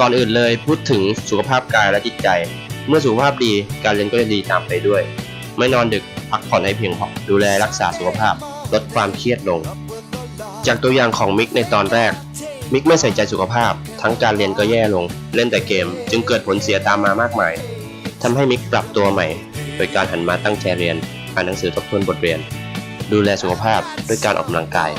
ก่อนอื่นเลยพูดถึงสุขภาพกายและจิตใจ เมื่อสุขภาพดีการเรียนก็จะดีตามไปด้วย ไม่นอนดึกพักผ่อนให้เพียงพอดูแลรักษาสุขภาพ ลดความเครียดลง จากตัวอย่างของมิกในตอนแรก มิกไม่ใส่ใจสุขภาพ ทั้งการเรียนก็แย่ลง เล่นแต่เกม จึงเกิดผลเสียตามมามากมายทำให้มิกปรับตัวใหม่ โดยการหันมาตั้งใจเรียนอ่านหนังสือทบทวนบทเรียน ดูแลสุขภาพด้วยการออกกำลังกาย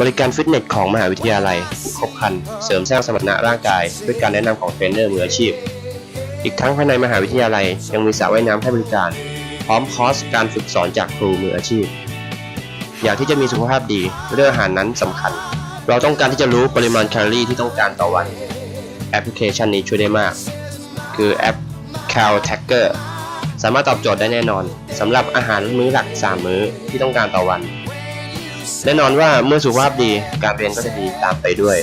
บริการฟิตเนสของมหาวิทยาลัย ครบครัน เสริมสร้างสมรรถนะร่างกาย ด้วยการแนะนำของเทรนเนอร์มืออาชีพ อีกทั้งภายในมหาวิทยาลัย ยังมีสระว่ายน้ำให้บริการ พร้อมคอร์สการฝึกสอนจากครูมืออาชีพ อยากที่จะมีสุขภาพดีเรื่องอาหารนั้นสำคัญ เราต้องการที่จะรู้ปริมาณแคลอรี่ที่ต้องการต่อวัน แอปพลิเคชันนี้ช่วยได้มาก คือแอป Cal Tracker สามารถตอบโจทย์ได้แน่นอนสำหรับอาหารมื้อหลัก 3 มื้อที่ต้องการต่อวัน แน่นอนว่าเมื่อสุขภาพดีการเรียนก็จะดีตามไปด้วย